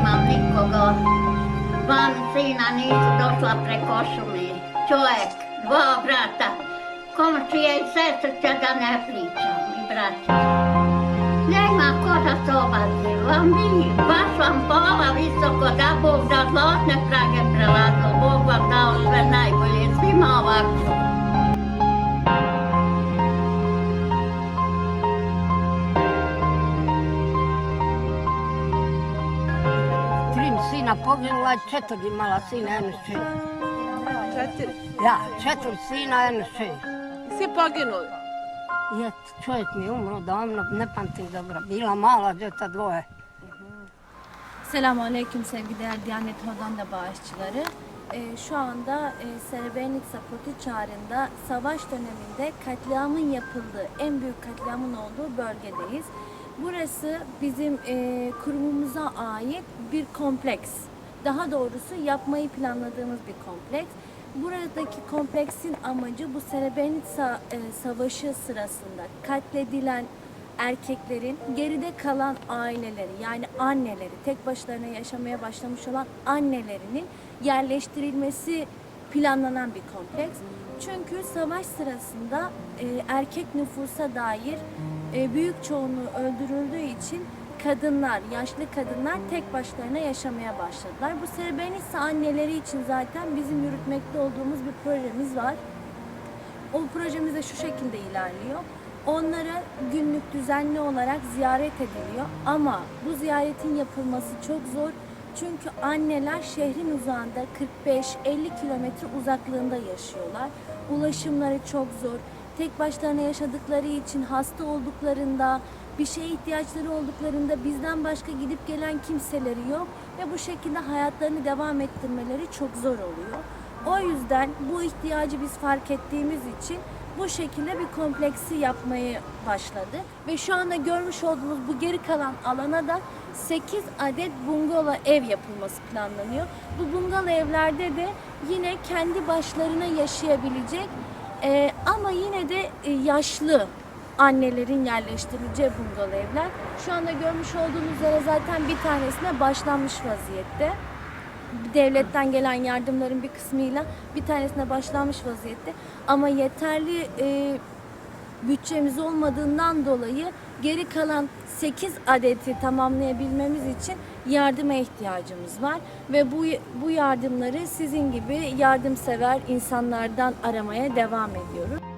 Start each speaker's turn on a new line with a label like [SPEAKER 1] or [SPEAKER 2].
[SPEAKER 1] nemam nikoga. Van sina nisu došla preko šume. Čovjek, dva brata. Komšije i sestrića da ne pričam i braća. Nema ko da se obazila. Mi, baš vam pola visoko da Bog da zlotne prage
[SPEAKER 2] Sina poginula, četiri imala sina, jednu čer.
[SPEAKER 3] Četiri.
[SPEAKER 2] Ja, četiri sina, jednu čer.
[SPEAKER 3] Svi poginuli.
[SPEAKER 2] I eto, čovjek mi je umro davno, ne pamtim dobro. Bila mala djeta dvoje.
[SPEAKER 4] Selamun Aleyküm sevgili Diyanet Hollanda bağışçıları. Ee, şu anda e, Srebrenica Potiçarı'nda savaş döneminde katliamın yapıldığı, en büyük katliamın olduğu bölgedeyiz. Burası bizim e, kurumumuza ait bir kompleks. Daha doğrusu yapmayı planladığımız bir kompleks. Buradaki kompleksin amacı bu Srebrenica e, Savaşı sırasında katledilen erkeklerin geride kalan aileleri yani anneleri tek başlarına yaşamaya başlamış olan annelerinin yerleştirilmesi planlanan bir kompleks. Çünkü savaş sırasında e, erkek nüfusa dair e, büyük çoğunluğu öldürüldüğü için kadınlar, yaşlı kadınlar tek başlarına yaşamaya başladılar. Bu Srebrenica anneleri için zaten bizim yürütmekte olduğumuz bir projemiz var. O projemiz de şu şekilde ilerliyor. Onlara günlük düzenli olarak ziyaret ediliyor ama bu ziyaretin yapılması çok zor. Çünkü anneler şehrin uzağında 45-50 kilometre uzaklığında yaşıyorlar. Ulaşımları çok zor. Tek başlarına yaşadıkları için hasta olduklarında, bir şeye ihtiyaçları olduklarında bizden başka gidip gelen kimseleri yok ve bu şekilde hayatlarını devam ettirmeleri çok zor oluyor. O yüzden bu ihtiyacı biz fark ettiğimiz için bu şekilde bir kompleksi yapmayı başladık. Ve şu anda görmüş olduğunuz bu geri kalan alana da 8 adet bungalov ev yapılması planlanıyor. Bu bungalov evlerde de yine kendi başlarına yaşayabilecek e, ama yine de e, yaşlı annelerin yerleştirileceği bungalov evler. Şu anda görmüş olduğunuz üzere zaten bir tanesine başlanmış vaziyette devletten gelen yardımların bir kısmıyla bir tanesine başlanmış vaziyette. Ama yeterli e, bütçemiz olmadığından dolayı geri kalan 8 adeti tamamlayabilmemiz için yardıma ihtiyacımız var ve bu bu yardımları sizin gibi yardımsever insanlardan aramaya devam ediyoruz.